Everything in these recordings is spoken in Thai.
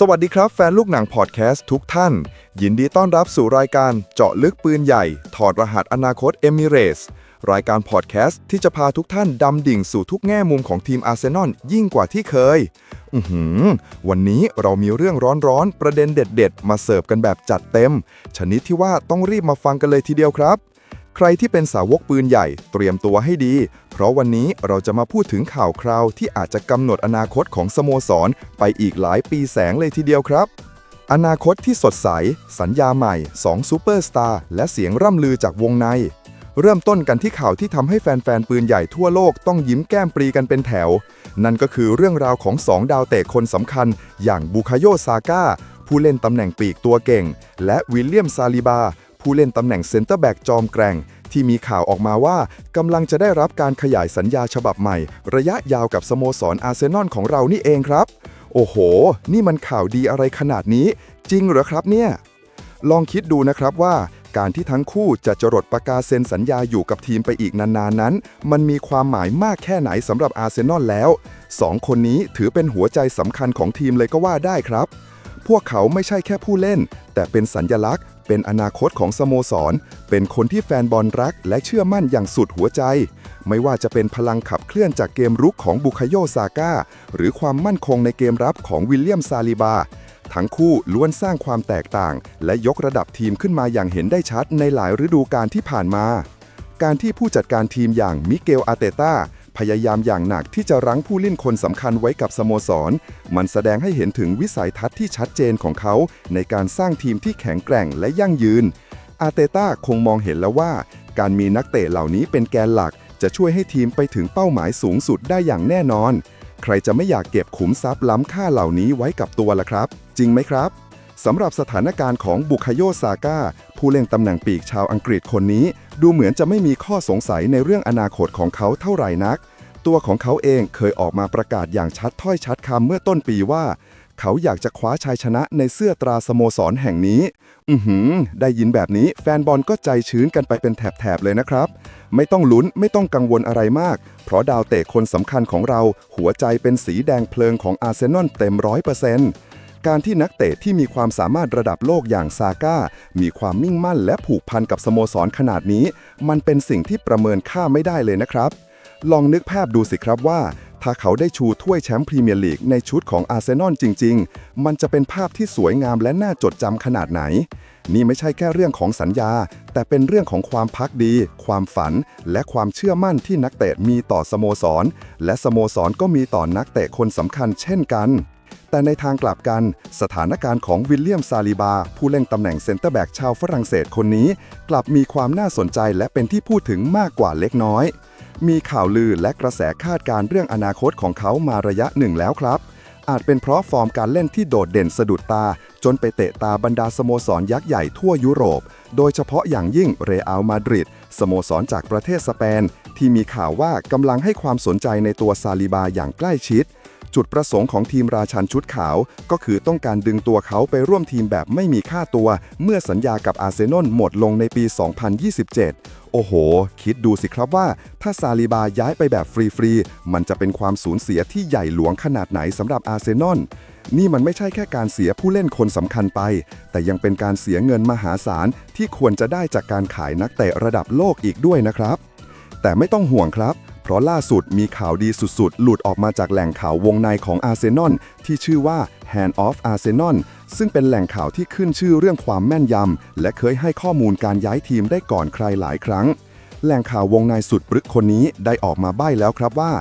สวัสดีครับแฟนลูกหนังพอดแคสต์ทุกท่าน ยินดีต้อนรับสู่รายการเจาะลึกปืนใหญ่ ถอดรหัสอนาคตเอมิเรสรายการพอดแคสต์ที่จะพาทุกท่านดำดิ่งสู่ทุกแง่มุมของทีมอาร์เซนอลยิ่งกว่าที่เคย อือหือ วันนี้เรามีเรื่องร้อนๆ ประเด็นเด็ด ๆ มาเสิร์ฟกันแบบจัดเต็ม ชนิดที่ว่าต้องรีบมาฟังกันเลยทีเดียวครับ ใครที่เป็นสาวกปืนใหญ่เตรียมตัวให้ดี เพราะวันนี้เราจะมาพูดถึงข่าวคราวที่อาจจะกำหนดอนาคตของสโมสร ไปอีกหลายปีแสงเลยทีเดียวครับ อนาคตที่สดใส สัญญาใหม่2ซูเปอร์สตาร์และเสียงร่ำลือจากวงใน เริ่มต้นกันที่ข่าวที่ทำให้แฟนๆ ปืนใหญ่ทั่วโลกต้องยิ้มแก้มปรีกันเป็นแถว นั่นก็คือเรื่องราวของ 2 ดาวเตะคนสำคัญ อย่างบูคาโยซาก้าผู้เล่นตำแหน่งปีกตัวเก่ง และวิลเลียมซาลิบา ผู้เล่นตำแหน่งเซนเตอร์แบ็กจอมแกร่ง ที่มีข่าวออกมาว่ากำลังจะได้รับการขยายสัญญาฉบับใหม่ ระยะยาวกับสโมสรอาร์เซนอลของเรานี่เองครับ โอ้โห นี่มันข่าวดีอะไรขนาดนี้ จริงเหรอครับเนี่ย ลองคิดดูนะครับว่าการที่ทั้งคู่จะจรดประกาศเซ็นสัญญาอยู่กับทีมไปอีกนานๆนั้น มันมีความหมายมากแค่ไหนสำหรับอาร์เซนอลแล้วสองคนนี้ถือเป็นหัวใจสำคัญของทีมเลยก็ว่าได้ครับ พวกเขาไม่ใช่แค่ผู้เล่น แต่เป็นสัญญลักษณ์ เป็นอนาคตของสโมสร เป็นคนที่แฟนบอลรักและเชื่อมั่นอย่างสุดหัวใจ ไม่ว่าจะเป็นพลังขับเคลื่อนจากเกมรุกของบุคโยซาก้า หรือความมั่นคงในเกมรับของวิลเลียมซาลิบา ทั้งคู่ล้วนสร้างความแตกต่าง และยกระดับทีมขึ้นมาอย่างเห็นได้ชัดในหลายฤดูกาลที่ผ่านมา การที่ผู้จัดการทีมอย่างมิเกลอาเตต้า พยายามอย่างหนักที่จะรั้งผู้เล่นคนสำคัญไว้กับสโมสร มันแสดงให้เห็นถึงวิสัยทัศน์ที่ชัดเจนของเขา ในการสร้างทีมที่แข็งแกร่งและยั่งยืน อาเตต้าคงมองเห็นแล้วว่า การมีนักเตะเหล่านี้เป็นแกนหลัก จะช่วยให้ทีมไปถึงเป้าหมายสูงสุดได้อย่างแน่นอน ใครจะไม่อยากเก็บขุมทรัพย์ล้ำค่าเหล่านี้ไว้กับตัวล่ะครับ จริงไหมครับสำหรับสถานการณ์ของบุคโยซาก้า ผู้เล่นตำแหน่งปีกชาวอังกฤษคนนี้ ดูเหมือนจะไม่มีข้อสงสัยในเรื่องอนาคตของเขาเท่าไหร่นัก ตัวของเขาเองเคยออกมาประกาศอย่างชัดถ้อยชัดคำเมื่อต้นปีว่า เขาอยากจะคว้าชัยชนะในเสื้อตราสโมสรแห่งนี้ อือหือ ได้ยินแบบนี้แฟนบอลก็ใจชื้นกันไปเป็นแถบๆเลยนะครับ ไม่ต้องลุ้นไม่ต้องกังวลอะไรมาก เพราะดาวเตะคนสำคัญของเรา หัวใจเป็นสีแดงเพลิงของอาร์เซนอลเต็มร้อยเปอร์เซ็นต์ การที่นักเตะที่มีความสามารถระดับโลกอย่างซาก้า มีความมิ่งมั่นและผูกพันกับสโมสรขนาดนี้ มันเป็นสิ่งที่ประเมินค่าไม่ได้เลยนะครับ ลองนึกภาพดูสิครับว่า ถ้าเขาได้ชูถ้วยแชมป์พรีเมียร์ลีกในชุดของอาร์เซนอลจริง ๆ มันจะเป็นภาพที่สวยงามและน่าจดจำขนาดไหน นี่ไม่ใช่แค่เรื่องของสัญญา แต่เป็นเรื่องของความพักดี ความฝัน และความเชื่อมั่นที่นักเตะมีต่อสโมสร และสโมสรก็มีต่อนักเตะคนสำคัญเช่นกัน แต่ในทางกลับกัน สถานการณ์ของวิลเลียมซาลิบา ผู้เล่นตำแหน่งเซนเตอร์แบ็กชาวฝรั่งเศสคนนี้ กลับมีความน่าสนใจและเป็นที่พูดถึงมากกว่าเล็กน้อย มีข่าวลือและกระแสคาดการเรื่องอนาคตของเขามาระยะหนึ่งแล้วครับ อาจเป็นเพราะฟอร์มการเล่นที่โดดเด่นสะดุดตา จนไปเตะตาบรรดาสโมสรยักษ์ใหญ่ทั่วยุโรป โดยเฉพาะอย่างยิ่งเรอัลมาดริดสโมสรจากประเทศสเปน ที่มีข่าวว่ากำลังให้ความสนใจในตัวซาลิบาอย่างใกล้ชิด จุดประสงค์ของทีมราชันชุดขาว ก็คือต้องการดึงตัวเขาไปร่วมทีมแบบไม่มีค่าตัว เมื่อสัญญากับอาร์เซนอลหมดลงในปี 2027 โอ้โห คิดดูสิครับว่า ถ้าซาลิบาย้ายไปแบบฟรีๆ มันจะเป็นความสูญเสียที่ใหญ่หลวงขนาดไหนสำหรับอาร์เซนอลนี่มันไม่ใช่แค่การเสียผู้เล่นคนสำคัญไป แต่ยังเป็นการเสียเงินมหาศาลที่ควรจะได้จากการขายนักเตะระดับโลกอีกด้วยนะครับ แต่ไม่ต้องห่วงครับ เพราะล่าสุดมีข่าวดีสุดๆ หลุดออกมาจากแหล่งข่าววงในของอาร์เซนอลที่ชื่อว่า Hand of Arsenal ซึ่งเป็นแหล่งข่าวที่ขึ้นชื่อเรื่องความแม่นยำ และเคยให้ข้อมูลการย้ายทีมได้ก่อนใครหลายครั้ง แหล่งข่าววงในสุดปรึกคนนี้ได้ออกมาใบ้แล้วครับว่า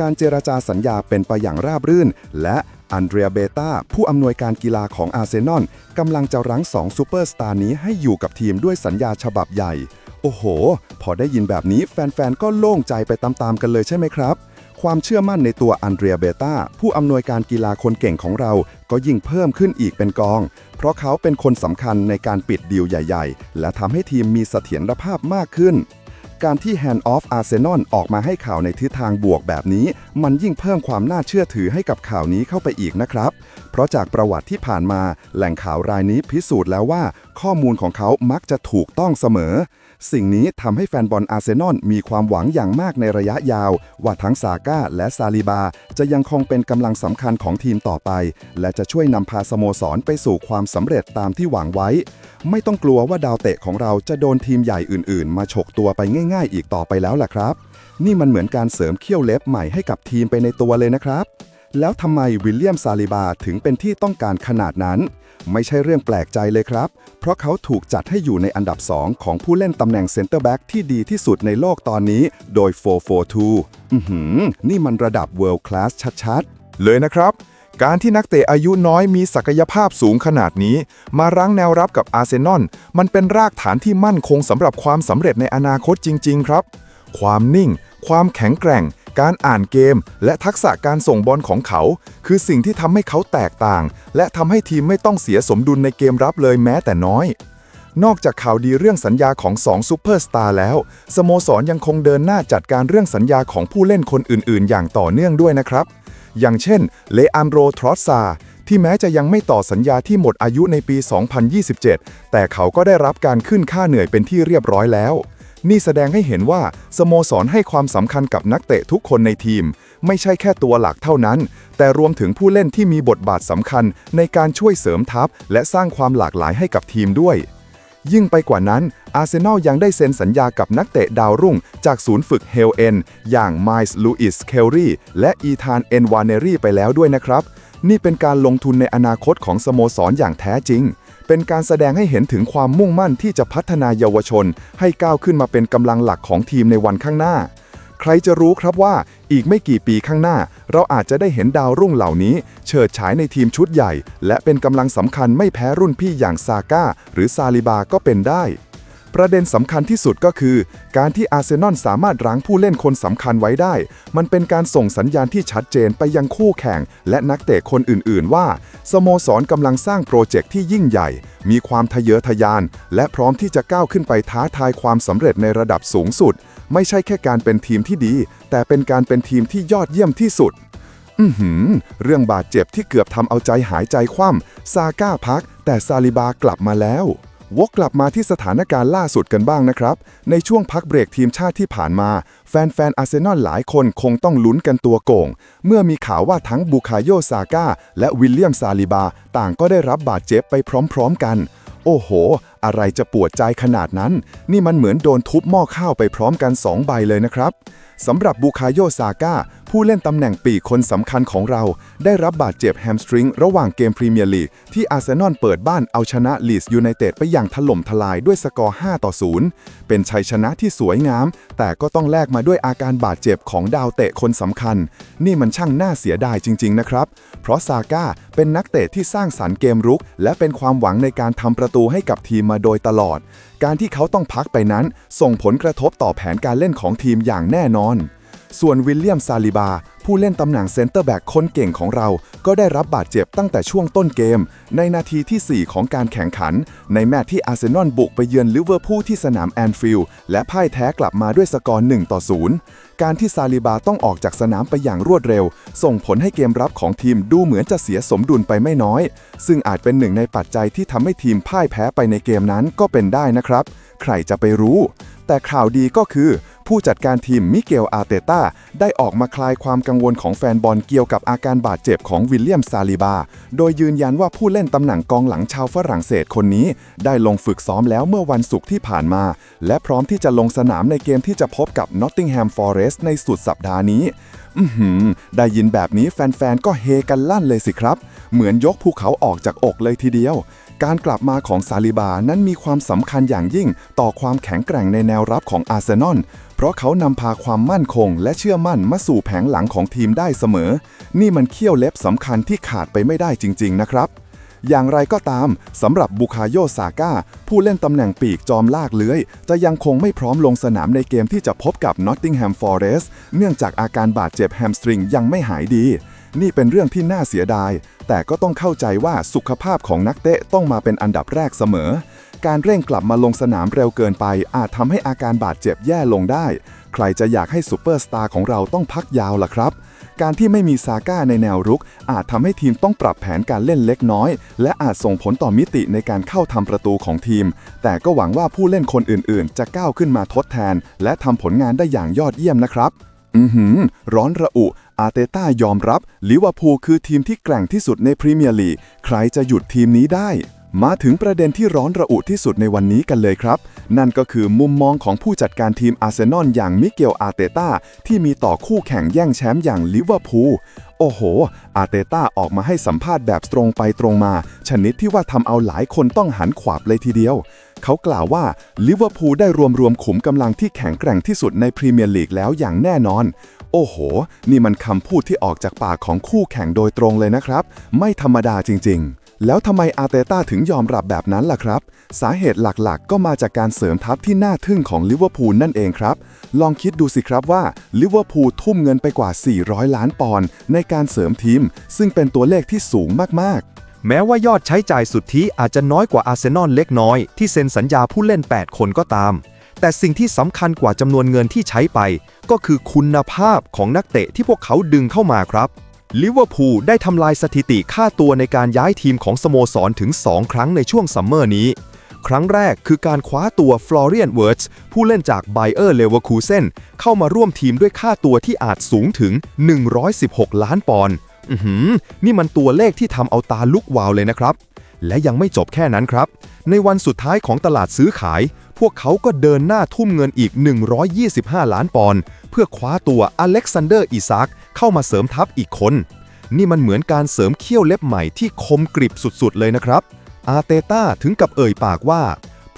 การเจรจาสัญญาเป็นไปอย่างราบรื่น และอันเดรียเบตาผู้อำนวยการกีฬาของอาร์เซนอลกำลังจะรั้ง2ซูเปอร์สตาร์นี้ให้อยู่กับทีมด้วยสัญญาฉบับใหญ่ โอ้โห พอได้ยินแบบนี้แฟนๆ ก็โล่งใจไปตามๆ กันเลยใช่ไหมครับ ความเชื่อมั่นในตัวอันเดรียเบตาผู้อำนวยการกีฬาคนเก่งของเรา ก็ยิ่งเพิ่มขึ้นอีกเป็นกอง เพราะเขาเป็นคนสำคัญในการปิดดีลใหญ่ๆ และทำให้ทีมมีเสถียรภาพมากขึ้น การที่ Hand of Arsenal ออกมาให้ข่าวในทิศทางบวกแบบนี้ มันยิ่งเพิ่มความน่าเชื่อถือให้กับข่าวนี้เข้าไปอีกนะครับ เพราะจากประวัติที่ผ่านมา แหล่งข่าวรายนี้พิสูจน์แล้วว่า ข้อมูลของเขามักจะถูกต้องเสมอ สิ่งนี้ทำให้แฟนบอลอาร์เซนอลมีความหวังอย่างมากในระยะยาว ว่าทั้งซาก้าและซาลิบา จะยังคงเป็นกำลังสำคัญของทีมต่อไป และจะช่วยนำพาสโมสรไปสู่ความสำเร็จตามที่หวังไว้ ไม่ต้องกลัวว่าดาวเตะของเราจะโดนทีมใหญ่อื่น ๆ มาฉกตัวไปง่าย ๆ อีกต่อไปแล้วล่ะครับ นี่มันเหมือนการเสริมเขี้ยวเล็บใหม่ให้กับทีมไปในตัวเลยนะครับแล้วทำไมวิลเลียมซาลิบาถึงเป็นที่ต้องการขนาดนั้น ไม่ใช่เรื่องแปลกใจเลยครับ เพราะเขาถูกจัดให้อยู่ในอันดับ 2 ของผู้เล่นตำแหน่งเซนเตอร์แบ็กที่ดีที่สุดในโลกตอนนี้ โดย 442 อือหือ นี่มันระดับ World Class ชัดๆ เลยนะครับ การที่นักเตะอายุน้อยมีศักยภาพสูงขนาดนี้ มารั้งแนวรับกับอาร์เซนอลมันเป็นรากฐานที่มั่นคงสำหรับความสำเร็จในอนาคตจริง ๆ ครับ ความนิ่ง ความแข็งแกร่ง การอ่านเกม และทักษะการส่งบอลของเขา คือสิ่งที่ทำให้เขาแตกต่าง และทำให้ทีมไม่ต้องเสียสมดุลในเกมรับเลยแม้แต่น้อย นอกจากข่าวดีเรื่องสัญญาของ2ซูเปอร์สตาร์แล้ว สโมสรยังคงเดินหน้าจัดการเรื่องสัญญาของผู้เล่นคนอื่น ๆ อย่างต่อเนื่องด้วยนะครับ อย่างเช่น เลอันโร ทรอสซาที่แม้จะยังไม่ต่อสัญญาที่หมดอายุในปี 2027 แต่เขาก็ได้รับการขึ้นค่าเหนื่อยเป็นที่เรียบร้อยแล้ว นี่แสดงให้เห็นว่าสโมสรให้ความสำคัญกับนักเตะทุกคนในทีม ไม่ใช่แค่ตัวหลักเท่านั้น แต่รวมถึงผู้เล่นที่มีบทบาทสำคัญในการช่วยเสริมทัพ และสร้างความหลากหลายให้กับทีมด้วย ยิ่งไปกว่านั้น อาร์เซนอลยังได้เซ็นสัญญากับนักเตะดาวรุ่ง จากศูนย์ฝึกเฮลเอนอย่างไมส์ลูอิสเคลรีและอีธานเอนวานเนรีไปแล้วด้วยนะครับ นี่เป็นการลงทุนในอนาคตของสโมสรอย่างแท้จริง เป็นการแสดงให้เห็นถึงความมุ่งมั่นที่จะพัฒนาเยาวชน ให้ก้าวขึ้นมาเป็นกำลังหลักของทีมในวันข้างหน้า ใครจะรู้ครับว่าอีกไม่กี่ปีข้างหน้า เราอาจจะได้เห็นดาวรุ่งเหล่านี้ เฉิดฉายในทีมชุดใหญ่ และเป็นกำลังสำคัญไม่แพ้รุ่นพี่อย่างซาก้าหรือซาลิบาก็เป็นได้ ประเด็นสำคัญที่สุดก็คือ การที่อาร์เซนอลสามารถรั้งผู้เล่นคนสำคัญไว้ได้ มันเป็นการส่งสัญญาณที่ชัดเจนไปยังคู่แข่ง และนักเตะคนอื่น ๆ ว่า สโมสรกำลังสร้างโปรเจกต์ที่ยิ่งใหญ่ มีความทะเยอทะยาน และพร้อมที่จะก้าวขึ้นไปท้าทายความสำเร็จในระดับสูงสุด ไม่ใช่แค่การเป็นทีมที่ดี แต่เป็นการเป็นทีมที่ยอดเยี่ยมที่สุดอือหือเรื่องบาดเจ็บที่เกือบทำเอาใจหายใจคว่ำซาก้าพัก แต่ซาลิบากลับมาแล้ว วกกลับมาที่สถานการณ์ล่าสุดกันบ้างนะครับ ในช่วงพักเบรกทีมชาติที่ผ่านมา แฟนๆอาร์เซนอลหลายคนคงต้องลุ้นกันตัวโก่ง เมื่อมีข่าวว่าทั้งบูคาโยซาก้าและวิลเลียมซาลิบา ต่างก็ได้รับบาดเจ็บไปพร้อมๆกัน โอ้โห อะไรจะปวดใจขนาดนั้น นี่มันเหมือนโดนทุบหม้อข้าวไปพร้อมกัน 2 ใบเลยนะครับสำหรับบูคาโยซาก้า ผู้เล่นตำแหน่งปีกคนสำคัญของเรา ได้รับบาดเจ็บแฮมสตริงระหว่างเกมพรีเมียร์ลีกที่อาร์เซนอลเปิดบ้านเอาชนะลีสยูไนเต็ดไปอย่างถล่มทลายด้วยสกอร์ 5 ต่อ 0 เป็นชัยชนะที่สวยงาม แต่ก็ต้องแลกมาด้วยอาการบาดเจ็บของดาวเตะคนสำคัญ นี่มันช่างน่าเสียดายจริง ๆ นะครับ เพราะซาก้าเป็นนักเตะที่สร้างสรรค์เกมรุก และเป็นความหวังในการทำประตูให้กับทีมมาโดยตลอด การที่เขาต้องพักไปนั้น ส่งผลกระทบต่อแผนการเล่นของทีมอย่างแน่นอน ส่วนวิลเลียมซาลิบา ผู้เล่นตำแหน่งเซนเตอร์แบ็กคนเก่งของเรา ก็ได้รับบาดเจ็บตั้งแต่ช่วงต้นเกม ในนาทีที่ 4 ของการแข่งขัน ในแมตช์ที่อาร์เซนอลบุกไปเยือนลิเวอร์พูลที่สนามแอนฟิลด์และพ่ายแท้กลับมาด้วยสกอร์1ต่อ0การที่ซาลิบาต้องออกจากสนามไปอย่างรวดเร็ว ส่งผลให้เกมรับของทีมดูเหมือนจะเสียสมดุลไปไม่น้อย ซึ่งอาจเป็นหนึ่งในปัจจัยที่ทำให้ทีมพ่ายแพ้ไปในเกมนั้นก็เป็นได้นะครับ ใครจะไปรู้ แต่ข่าวดีก็คือ ผู้จัดการทีมมิเกลอารเตต้าได้ออกมาคลายความกังวลของแฟนบอลเกี่ยวกับอาการบาดเจ็บของวิลเลียมซาลิบา โดยยืนยันว่าผู้เล่นตำแหน่งกองหลังชาวฝรั่งเศสคนนี้ ได้ลงฝึกซ้อมแล้วเมื่อวันศุกร์ที่ผ่านมา และพร้อมที่จะลงสนามในเกมที่จะพบกับ Nottingham Forest ในสุดสัปดาห์นี้ได้ยินแบบนี้แฟนๆ ก็เฮกันลั่นเลยสิครับ เหมือนยกภูเขาออกจากอกเลยทีเดียว การกลับมาของซาลิบานั้นมีความสำคัญอย่างยิ่งต่อความแข็งแกร่งในแนวรับของอาร์เซนอล เพราะเขานำพาความมั่นคง และเชื่อมั่นมาสู่แผงหลังของทีมได้เสมอ นี่มันเขี้ยวเล็บสำคัญที่ขาดไปไม่ได้จริง ๆ นะครับ อย่างไรก็ตามสำหรับบุคาโยซาก้า ผู้เล่นตำแหน่งปีกจอมลากเลื้อย จะยังคงไม่พร้อมลงสนามในเกมที่จะพบกับนอตติงแฮมฟอเรสต์เนื่องจากอาการบาดเจ็บแฮมสตริงยังไม่หายดี นี่เป็นเรื่องที่น่าเสียดาย แต่ก็ต้องเข้าใจว่าสุขภาพของนักเตะต้องมาเป็นอันดับแรกเสมอ การเร่งกลับมาลงสนามเร็วเกินไป อาจทำให้อาการบาดเจ็บแย่ลงได้ ใครจะอยากให้ซูเปอร์สตาร์ของเราต้องพักยาวล่ะครับ การที่ไม่มีซาก้าในแนวรุก อาจทำให้ทีมต้องปรับแผนการเล่นเล็กน้อย และอาจส่งผลต่อมิติในการเข้าทำประตูของทีม แต่ก็หวังว่าผู้เล่นคนอื่นๆ จะก้าวขึ้นมาทดแทน และทำผลงานได้อย่างยอดเยี่ยมนะครับอือหือ ร้อนระอุ อาร์เตต้ายอมรับลิเวอร์พูลคือทีมที่แกร่งที่สุดในพรีเมียร์ลีก ใครจะหยุดทีมนี้ได้ มาถึงประเด็นที่ร้อนระอุที่สุดในวันนี้กันเลยครับ นั่นก็คือมุมมองของผู้จัดการทีมอาร์เซนอลอย่างมิเกลอาร์เตต้าที่มีต่อคู่แข่งแย่งแชมป์อย่างลิเวอร์พูลโอ้โห อาเตต้าออกมาให้สัมภาษณ์แบบตรงไปตรงมา ชนิดที่ว่าทำเอาหลายคนต้องหันขวาบเลยทีเดียว เขากล่าวว่าลิเวอร์พูลได้รวมรวมขุมกำลังที่แข็งแกร่งที่สุดในพรีเมียร์ลีกแล้วอย่างแน่นอน โอ้โห นี่มันคำพูดที่ออกจากปากของคู่แข่งโดยตรงเลยนะครับ ไม่ธรรมดาจริง ๆ แล้วทำไมอาเตต้าถึงยอมรับแบบนั้นล่ะครับ สาเหตุหลักๆ ก็มาจากการเสริมทัพที่น่าทึ่งของลิเวอร์พูลนั่นเองครับ ลองคิดดูสิครับว่าลิเวอร์พูลทุ่มเงินไปกว่า 400 ล้านปอนด์ในการเสริมทีม ซึ่งเป็นตัวเลขที่สูงมากๆ แม้ว่ายอดใช้จ่ายสุทธิอาจจะน้อยกว่าอาร์เซนอลเล็กน้อยที่เซ็นสัญญาผู้เล่น 8 คนก็ตาม แต่สิ่งที่สำคัญกว่าจำนวนเงินที่ใช้ไป ก็คือคุณภาพของนักเตะที่พวกเขาดึงเข้ามาครับลิเวอร์พูลได้ทำลายสถิติค่าตัวในการย้ายทีมของสโมสรถึง 2 ครั้งในช่วงซัมเมอร์นี้ ครั้งแรกคือการคว้าตัวฟลอเรียนเวิร์ตส์ผู้เล่นจากไบเออร์เลเวอร์คูเซนเข้ามาร่วมทีมด้วยค่าตัวที่อาจสูงถึง 116 ล้านปอนด์อือหือนี่มันตัวเลขที่ทำเอาตาลุกวาวเลยนะครับ และยังไม่จบแค่นั้นครับ ในวันสุดท้ายของตลาดซื้อขาย พวกเขาก็เดินหน้าทุ่มเงินอีก 125 ล้านปอนด์เพื่อคว้าตัวอเล็กซานเดอร์อิซากเข้ามาเสริมทัพอีกคน นี่มันเหมือนการเสริมเขี้ยวเล็บใหม่ที่คมกริบสุดๆเลยนะครับ อาเตต้าถึงกับเอ่ยปากว่า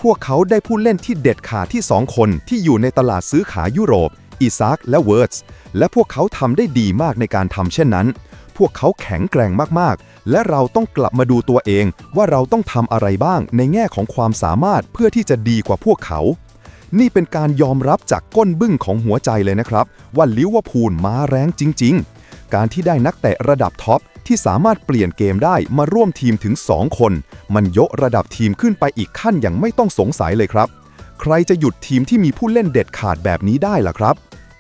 พวกเขาได้ผู้เล่นที่เด็ดขาดที่ 2 คนที่อยู่ในตลาดซื้อขายยุโรปอิซากและเวิร์ดส์และพวกเขาทำได้ดีมากในการทำเช่นนั้น พวกเขาแข็งแกร่งมากๆ และเราต้องกลับมาดูตัวเองว่าเราต้องทำอะไรบ้างในแง่ของความสามารถเพื่อที่จะดีกว่าพวกเขา นี่เป็นการยอมรับจากก้นบึ้งของหัวใจเลยนะครับ ว่าลิเวอร์พูลมาแรงจริง ๆ การที่ได้นักเตะระดับท็อปที่สามารถเปลี่ยนเกมได้มาร่วมทีมถึง 2 คน มันยกระดับทีมขึ้นไปอีกขั้นอย่างไม่ต้องสงสัยเลยครับ ใครจะหยุดทีมที่มีผู้เล่นเด็ดขาดแบบนี้ได้ล่ะครับ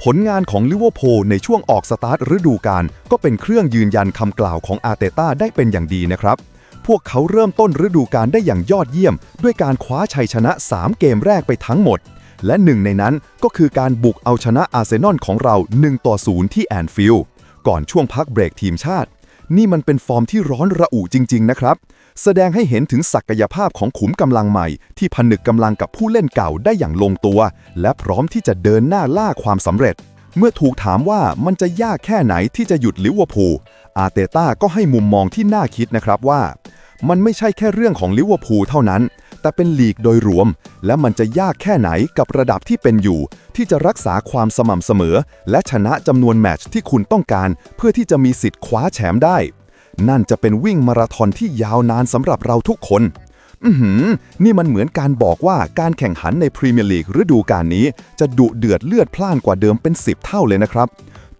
ผลงานของลิเวอร์พูลในช่วงออกสตาร์ทฤดูกาลก็เป็นเครื่องยืนยันคำกล่าวของอาร์เตต้าได้เป็นอย่างดีนะครับ พวกเขาเริ่มต้นฤดูกาลได้อย่างยอดเยี่ยม ด้วยการคว้าชัยชนะ 3 เกมแรกไปทั้งหมด และหนึ่งในนั้นก็คือการบุกเอาชนะอาร์เซนอลของเรา 1 ต่อ 0 ที่แอนฟิลด์ก่อนช่วงพักเบรกทีมชาติ นี่มันเป็นฟอร์มที่ร้อนระอุจริง ๆ นะครับ แสดงให้เห็นถึงศักยภาพของขุมกำลังใหม่ ที่ผนึกกำลังกับผู้เล่นเก่าได้อย่างลงตัว และพร้อมที่จะเดินหน้าล่าความสำเร็จ เมื่อถูกถามว่ามันจะยากแค่ไหนที่จะหยุดลิเวอร์พูลอาร์เตต้าก็ให้มุมมองที่น่าคิดนะครับว่า มันไม่ใช่แค่เรื่องของลิเวอร์พูลเท่านั้น แต่เป็นลีกโดยรวม และมันจะยากแค่ไหนกับระดับที่เป็นอยู่ ที่จะรักษาความสม่ำเสมอ และชนะจำนวนแมตช์ที่คุณต้องการ เพื่อที่จะมีสิทธิ์คว้าแชมป์ได้ นั่นจะเป็นวิ่งมาราธอนที่ยาวนานสำหรับเราทุกคนอือหือนี่มันเหมือนการบอกว่าการแข่งขันในพรีเมียร์ลีกฤดูกาลนี้ จะดุเดือดเลือดพล่านกว่าเดิมเป็น 10 เท่าเลยนะครับ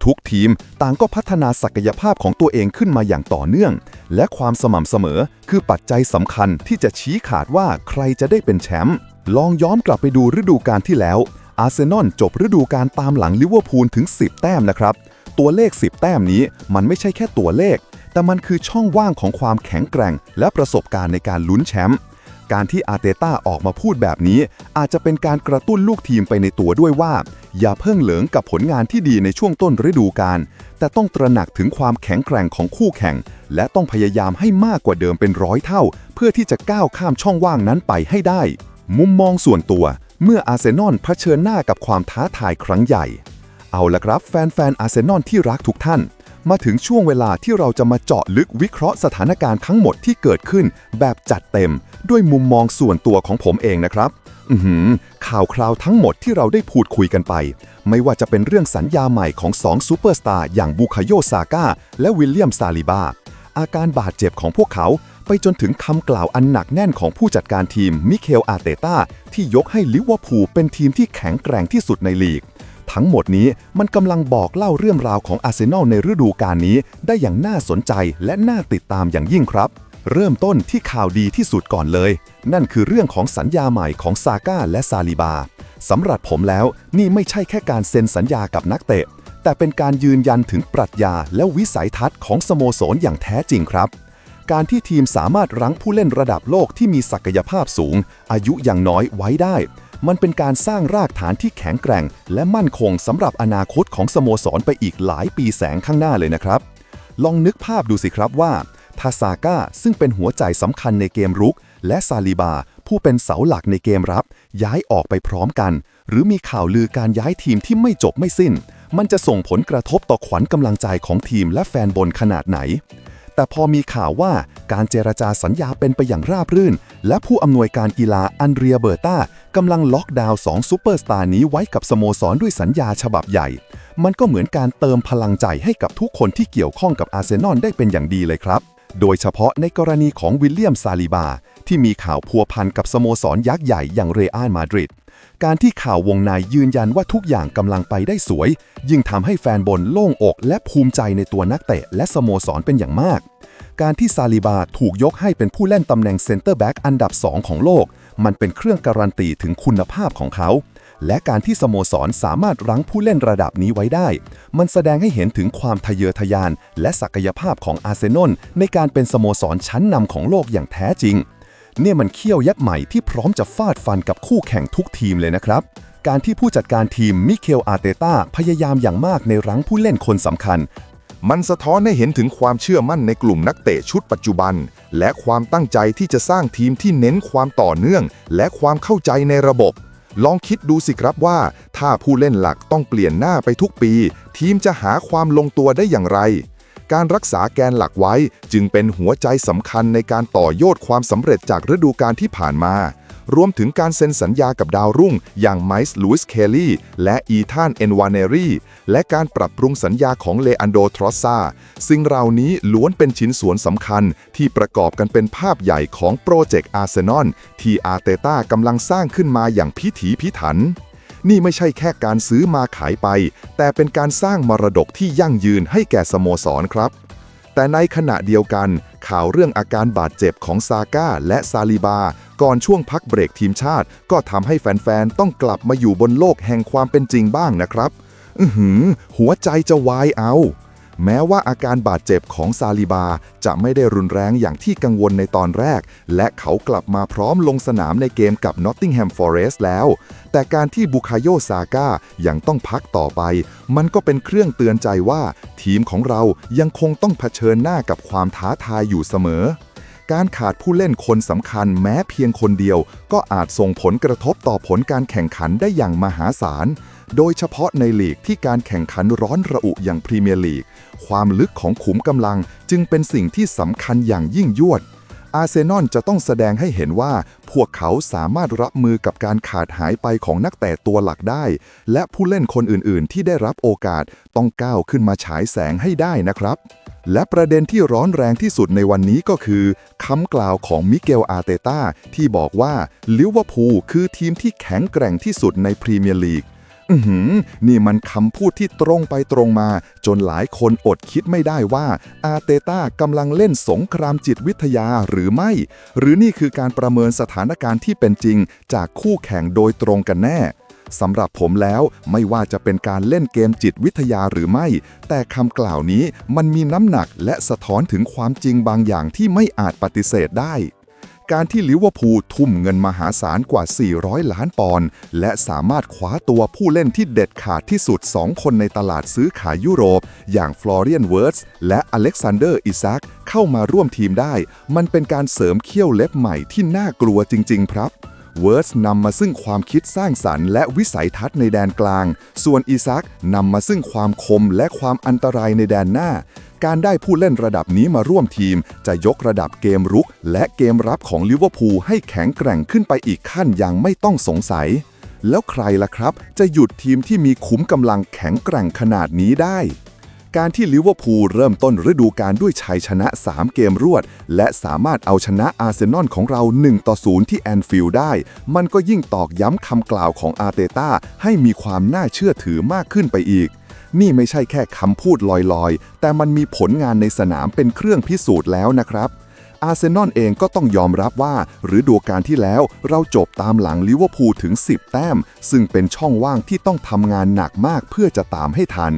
ทุกทีมต่างก็พัฒนาศักยภาพของตัวเองขึ้นมาอย่างต่อเนื่อง และความสม่ำเสมอคือปัจจัยสำคัญที่จะชี้ขาดว่าใครจะได้เป็นแชมป์ลองย้อนกลับไปดูฤดูกาลที่แล้ว อาร์เซนอลจบฤดูกาลตามหลังลิเวอร์พูลถึง 10 แต้มนะครับ ตัวเลข 10 แต้มนี้มันไม่ใช่แค่ตัวเลข แต่มันคือช่องว่างของความแข็งแกร่ง และประสบการณ์ในการลุ้นแชมป์ การที่อาร์เตต้าออกมาพูดแบบนี้ อาจจะเป็นการกระตุ้นลูกทีมไปในตัวด้วยว่า อย่าเพิ่งเหลิงกับผลงานที่ดีในช่วงต้นฤดูกาลแต่ต้องตระหนักถึงความแข็งแกร่งของคู่แข่ง และต้องพยายามให้มากกว่าเดิมเป็นร้อยเท่า เพื่อที่จะก้าวข้ามช่องว่างนั้นไปให้ได้ มุมมองส่วนตัว เมื่ออาร์เซนอลเผชิญหน้ากับความท้าทายครั้งใหญ่ เอาละครับแฟนๆอาร์เซนอลที่รักทุกท่าน มาถึงช่วงเวลาที่เราจะมาเจาะลึกวิเคราะห์สถานการณ์ทั้งหมดที่เกิดขึ้น แบบจัดเต็ม ด้วยมุมมองส่วนตัวของผมเองนะครับ อือหือข่าวคราวทั้งหมดที่เราได้พูดคุยกันไป ไม่ว่าจะเป็นเรื่องสัญญาใหม่ของ2ซูเปอร์สตาร์อย่างบูคาโยซาก้าและวิลเลียมซาลิบาอาการบาดเจ็บของพวกเขาไปจนถึงคำกล่าวอันหนักแน่นของผู้จัดการทีมมิเคลอาเตต้าที่ยกให้ลิเวอร์พูลเป็นทีมที่แข็งแกร่งที่สุดในลีก ทั้งหมดนี้มันกำลังบอกเล่าเรื่องราวของอาร์เซนอลในฤดูกาลนี้ ได้อย่างน่าสนใจและน่าติดตามอย่างยิ่งครับ เริ่มต้นที่ข่าวดีที่สุดก่อนเลย นั่นคือเรื่องของสัญญาใหม่ของซาก้าและซาลิบาสำหรับผมแล้วนี่ไม่ใช่แค่การเซ็นสัญญากับนักเตะ แต่เป็นการยืนยันถึงปรัชญาและวิสัยทัศน์ของสโมสรอย่างแท้จริงครับการที่ทีมสามารถรั้งผู้เล่นระดับโลกที่มีศักยภาพสูง อายุอย่างน้อยไว้ได้ มันเป็นการสร้างรากฐานที่แข็งแกร่ง และมั่นคงสำหรับอนาคตของสโมสรไปอีกหลายปีแสงข้างหน้าเลยนะครับ ลองนึกภาพดูสิครับว่าทาซาก้าซึ่งเป็นหัวใจสำคัญในเกมรุก และซาลิบา ผู้เป็นเสาหลักในเกมรับ ย้ายออกไปพร้อมกัน หรือมีข่าวลือการย้ายทีมที่ไม่จบไม่สิ้น มันจะส่งผลกระทบต่อขวัญกำลังใจของทีมและแฟนบอลขนาดไหน แต่พอมีข่าวว่าการเจรจาสัญญาเป็นไปอย่างราบรื่น และผู้อำนวยการกีฬาอันเดรียเบอร์ตา กำลังล็อกดาวน์สองซูเปอร์สตาร์นี้ไว้กับสโมสรด้วยสัญญาฉบับใหญ่ มันก็เหมือนการเติมพลังใจให้กับทุกคนที่เกี่ยวข้องกับอาร์เซนอลได้เป็นอย่างดีเลยครับ โดยเฉพาะในกรณีของวิลเลียมซาลิบา ที่มีข่าวพัวพันกับสโมสรยักษ์ใหญ่อย่างเรอัลมาดริด การที่ข่าววงในยืนยันว่าทุกอย่างกำลังไปได้สวย ยิ่งทำให้แฟนบอลโล่งอกและภูมิใจในตัวนักเตะและสโมสรเป็นอย่างมาก การที่ซาลิบาถูกยกให้เป็นผู้เล่นตำแหน่งเซนเตอร์แบ็กอันดับ 2 ของโลก มันเป็นเครื่องการันตีถึงคุณภาพของเขา และการที่สโมสรสามารถรั้งผู้เล่นระดับนี้ไว้ได้ มันแสดงให้เห็นถึงความทะเยอทะยาน และศักยภาพของอาร์เซนอลในการเป็นสโมสรชั้นนำของโลกอย่างแท้จริง เนี่ยมันเขี้ยวยักษ์ใหม่ที่พร้อมจะฟาดฟันกับคู่แข่งทุกทีมเลยนะครับการที่ผู้จัดการทีมมิเคลอาร์เตต้าพยายามอย่างมากในรั้งผู้เล่นคนสำคัญ มันสะท้อนให้เห็นถึงความเชื่อมั่นในกลุ่มนักเตะชุดปัจจุบัน และความตั้งใจที่จะสร้างทีมที่เน้นความต่อเนื่อง และความเข้าใจในระบบ ลองคิดดูสิครับว่า ถ้าผู้เล่นหลักต้องเปลี่ยนหน้าไปทุกปี ทีมจะหาความลงตัวได้อย่างไร การรักษาแกนหลักไว้จึงเป็นหัวใจสำคัญในการต่อยอดความสำเร็จจากฤดูกาลที่ผ่านมา รวมถึงการเซ็นสัญญากับดาวรุ่ง อย่างไมส์ลูอิสเคลลี่และอีธานเอนวานเนรีและการปรับปรุงสัญญาของเลอันโดทรอสซาซึ่งเหล่านี้ล้วนเป็นชิ้นส่วนสำคัญที่ประกอบกันเป็นภาพใหญ่ของโปรเจกต์อาร์เซนอลที่อาร์เตต้ากำลังสร้างขึ้นมาอย่างพิถีพิถันนี่ไม่ใช่แค่การซื้อมาขายไป แต่เป็นการสร้างมรดกที่ยั่งยืนให้แก่สโมสรครับ แต่ในขณะเดียวกัน ข่าวเรื่องอาการบาดเจ็บของซาก้าและซาลิบา ก่อนช่วงพักเบรกทีมชาติ ก็ทำให้แฟนๆ ต้องกลับมาอยู่บนโลกแห่งความเป็นจริงบ้างนะครับ อือหือ หัวใจจะวายเอา แม้ว่าอาการบาดเจ็บของซาลิบา จะไม่ได้รุนแรงอย่างที่กังวลในตอนแรก และเขากลับมาพร้อมลงสนามในเกมกับ Nottingham Forest แล้ว แต่การที่บุคาโยซาก้ายังต้องพักต่อไป มันก็เป็นเครื่องเตือนใจว่า ทีมของเรายังคงต้องเผชิญหน้ากับความท้าทายอยู่เสมอ การขาดผู้เล่นคนสำคัญแม้เพียงคนเดียว ก็อาจส่งผลกระทบต่อผลการแข่งขันได้อย่างมหาศาล โดยเฉพาะในลีกที่การแข่งขันร้อนระอุอย่างพรีเมียร์ลีก ความลึกของขุมกำลังจึงเป็นสิ่งที่สำคัญอย่างยิ่งยวดอาร์เซนอลจะต้องแสดงให้เห็นว่า พวกเขาสามารถรับมือกับการขาดหายไปของนักเตะตัวหลักได้ และผู้เล่นคนอื่นๆ ที่ได้รับโอกาสต้องก้าวขึ้นมาฉายแสงให้ได้นะครับ และประเด็นที่ร้อนแรงที่สุดในวันนี้ก็คือคำกล่าวของมิเกลอาเตต้าที่บอกว่าลิเวอร์พูลคือทีมที่แข็งแกร่งที่สุดในพรีเมียร์ลีกอือหือนี่มันคำพูดที่ตรงไปตรงมา จนหลายคนอดคิดไม่ได้ว่า อาเตต้ากำลังเล่นสงครามจิตวิทยาหรือไม่ หรือนี่คือการประเมินสถานการณ์ที่เป็นจริง จากคู่แข่งโดยตรงกันแน่ สำหรับผมแล้วไม่ว่าจะเป็นการเล่นเกมจิตวิทยาหรือไม่ แต่คำกล่าวนี้มันมีน้ำหนักและสะท้อนถึงความจริงบางอย่างที่ไม่อาจปฏิเสธได้ การที่ลิเวอร์พูลทุ่มเงินมหาศาลกว่า 400 ล้านปอนด์และสามารถคว้าตัวผู้เล่นที่เด็ดขาดที่สุด 2 คนในตลาดซื้อขายยุโรป อย่างฟลอเรียนเวิร์สและอเล็กซานเดอร์อิซักเข้ามาร่วมทีมได้ มันเป็นการเสริมเขี้ยวเล็บใหม่ที่น่ากลัวจริง ๆ ครับ เวิร์สนำมาซึ่งความคิดสร้างสรรค์และวิสัยทัศน์ในแดนกลาง ส่วนอีซักนำมาซึ่งความคมและความอันตรายในแดนหน้า การได้ผู้เล่นระดับนี้มาร่วมทีม จะยกระดับเกมรุก และเกมรับของลิเวอร์พูลให้แข็งแกร่งขึ้นไปอีกขั้นอย่างไม่ต้องสงสัย แล้วใครล่ะครับ จะหยุดทีมที่มีขุมกำลังแข็งแกร่งขนาดนี้ได้ การที่ลิเวอร์พูลเริ่มต้นฤดูกาลด้วยชัยชนะ 3 เกมรวด และสามารถเอาชนะอาร์เซนอลของเรา 1 ต่อ 0 ที่แอนฟิลด์ได้ มันก็ยิ่งตอกย้ำคำกล่าวของอาร์เตต้าให้มีความน่าเชื่อถือมากขึ้นไปอีก นี่ไม่ใช่แค่คำพูดลอยๆ แต่มันมีผลงานในสนามเป็นเครื่องพิสูจน์แล้วนะครับอาร์เซนอลเองก็ต้องยอมรับว่าฤดูกาลที่แล้วเราจบตามหลังลิเวอร์พูลถึง 10 แต้ม ซึ่งเป็นช่องว่างที่ต้องทำงานหนักมากเพื่อจะตามให้ทัน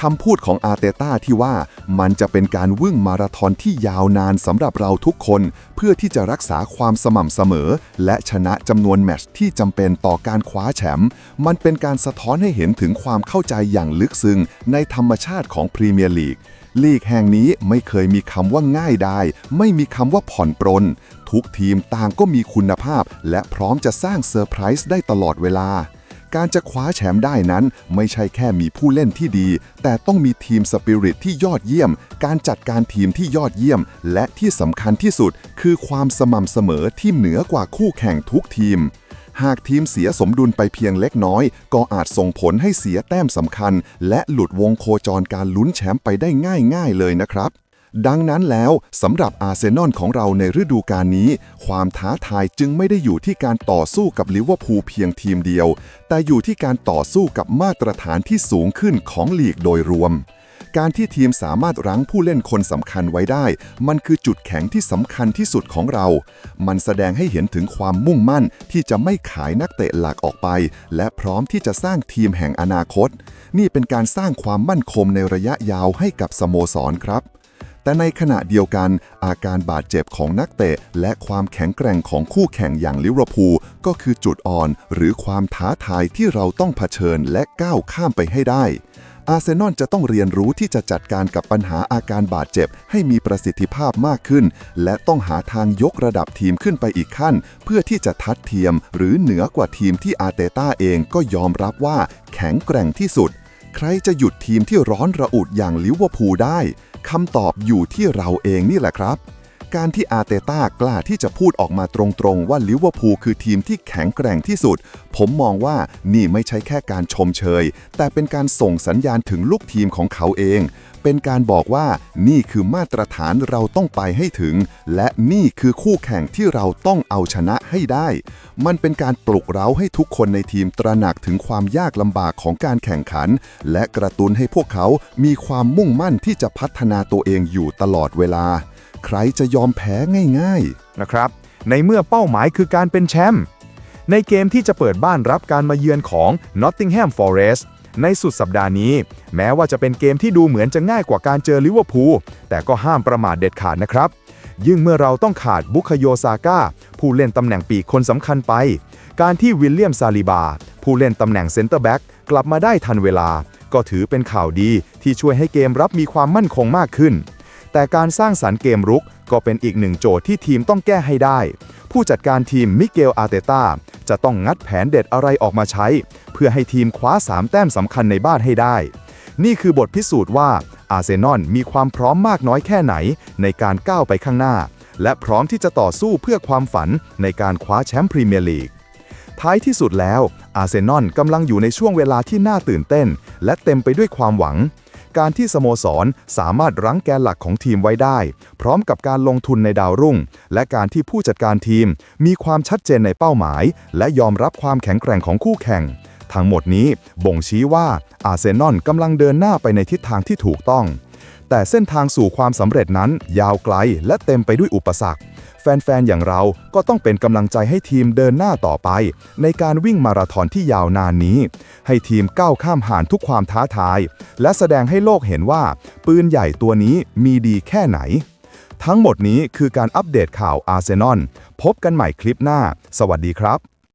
คำพูดของอาร์เตต้าที่ว่ามันจะเป็นการวิ่งมาราธอนที่ยาวนานสำหรับเราทุกคน เพื่อที่จะรักษาความสม่ำเสมอ และชนะจำนวนแมตช์ที่จำเป็นต่อการคว้าแชมป์มันเป็นการสะท้อนให้เห็นถึงความเข้าใจอย่างลึกซึ้งในธรรมชาติของพรีเมียร์ลีกลีกแห่งนี้ไม่เคยมีคำว่าง่ายได้ ไม่มีคำว่าผ่อนปรน ทุกทีมต่างก็มีคุณภาพ และพร้อมจะสร้างเซอร์ไพรส์ได้ตลอดเวลา การจะคว้าแชมป์ได้นั้น ไม่ใช่แค่มีผู้เล่นที่ดี แต่ต้องมีทีมสปิริตที่ยอดเยี่ยม การจัดการทีมที่ยอดเยี่ยม และที่สำคัญที่สุด คือความสม่ำเสมอที่เหนือกว่าคู่แข่งทุกทีมหากทีมเสียสมดุลไปเพียงเล็กน้อย ก็อาจส่งผลให้เสียแต้มสำคัญ และหลุดวงโคจรการลุ้นแชมป์ไปได้ง่ายๆเลยนะครับ ดังนั้นแล้วสำหรับอาร์เซนอลของเราในฤดูกาลนี้ ความท้าทายจึงไม่ได้อยู่ที่การต่อสู้กับลิเวอร์พูลเพียงทีมเดียว แต่อยู่ที่การต่อสู้กับมาตรฐานที่สูงขึ้นของลีกโดยรวม การที่ทีมสามารถรั้งผู้เล่นคนสำคัญไว้ได้ มันคือจุดแข็งที่สำคัญที่สุดของเรา มันแสดงให้เห็นถึงความมุ่งมั่นที่จะไม่ขายนักเตะหลักออกไป และพร้อมที่จะสร้างทีมแห่งอนาคต นี่เป็นการสร้างความมั่นคงในระยะยาวให้กับสโมสรครับ แต่ในขณะเดียวกัน อาการบาดเจ็บของนักเตะ และความแข็งแกร่งของคู่แข่งอย่างลิเวอร์พูลก็คือจุดอ่อน หรือความท้าทายที่เราต้องเผชิญและก้าวข้ามไปให้ได้อาร์เซนอลจะต้องเรียนรู้ที่จะจัดการกับปัญหาอาการบาดเจ็บ ให้มีประสิทธิภาพมากขึ้น และต้องหาทางยกระดับทีมขึ้นไปอีกขั้น เพื่อที่จะทัดเทียม หรือเหนือกว่าทีมที่อาร์เตต้าเองก็ยอมรับว่าแข็งแกร่งที่สุด ใครจะหยุดทีมที่ร้อนระอุดอย่างลิเวอร์พูลได้คำตอบอยู่ที่เราเองนี่แหละครับ การที่อาเตต้ากล้าที่จะพูดออกมาตรงๆ ว่าลิเวอร์พูลคือทีมที่แข็งแกร่งที่สุด ผมมองว่านี่ไม่ใช่แค่การชมเชย แต่เป็นการส่งสัญญาณถึงลูกทีมของเขาเอง เป็นการบอกว่านี่คือมาตรฐานเราต้องไปให้ถึง และนี่คือคู่แข่งที่เราต้องเอาชนะให้ได้ มันเป็นการปลุกเร้าให้ทุกคนในทีมตระหนักถึงความยากลำบากของการแข่งขัน และกระตุ้นให้พวกเขามีความมุ่งมั่นที่จะพัฒนาตัวเองอยู่ตลอดเวลา ใครจะยอมแพ้ง่ายๆ นะครับ ในเมื่อเป้าหมายคือการเป็นแชมป์ในเกมที่จะเปิดบ้านรับการมาเยือนของ Nottingham Forest ในสุดสัปดาห์นี้ แม้ว่าจะเป็นเกมที่ดูเหมือนจะง่ายกว่าการเจอลิเวอร์พูลแต่ก็ห้ามประมาทเด็ดขาดนะครับ ยิ่งเมื่อเราต้องขาดบุคโยซาก้าผู้เล่นตำแหน่งปีกคนสำคัญไป การที่วิลเลียมซาลิบา ผู้เล่นตำแหน่งเซนเตอร์แบ็กกลับมาได้ทันเวลา ก็ถือเป็นข่าวดีที่ช่วยให้เกมรับมีความมั่นคงมากขึ้น แต่การสร้างสรรค์เกมรุกก็เป็นอีกหนึ่งโจทย์ที่ทีมต้องแก้ให้ได้ ผู้จัดการทีมมิเกลอารเตตาจะต้องงัดแผนเด็ดอะไรออกมาใช้ เพื่อให้ทีมคว้า 3 แต้มสำคัญในบ้านให้ได้ นี่คือบทพิสูจน์ว่าอาร์เซนอลมีความพร้อมมากน้อยแค่ไหนในการก้าวไปข้างหน้า และพร้อมที่จะต่อสู้เพื่อความฝันในการคว้าแชมป์พรีเมียร์ลีกท้ายที่สุดแล้วอาร์เซนอลกำลังอยู่ในช่วงเวลาที่น่าตื่นเต้น และเต็มไปด้วยความหวัง การที่สโมสรสามารถรั้งแกนหลักของทีมไว้ได้ พร้อมกับการลงทุนในดาวรุ่ง และการที่ผู้จัดการทีม มีความชัดเจนในเป้าหมาย และยอมรับความแข็งแกร่งของคู่แข่ง ทั้งหมดนี้บ่งชี้ว่าอาร์เซนอลกำลังเดินหน้าไปในทิศทางที่ถูกต้อง แต่เส้นทางสู่ความสำเร็จนั้นยาวไกลและเต็มไปด้วยอุปสรรค แฟน ๆ อย่างเราก็ต้องเป็นกำลังใจให้ทีมเดินหน้าต่อไป ในการวิ่งมาราธอนที่ยาวนานนี้ ให้ทีมก้าวข้ามผ่านทุกความท้าทาย และแสดงให้โลกเห็นว่า ปืนใหญ่ตัวนี้มีดีแค่ไหน ทั้งหมดนี้คือการอัปเดตข่าวอาร์เซนอลพบกันใหม่คลิปหน้า สวัสดีครับ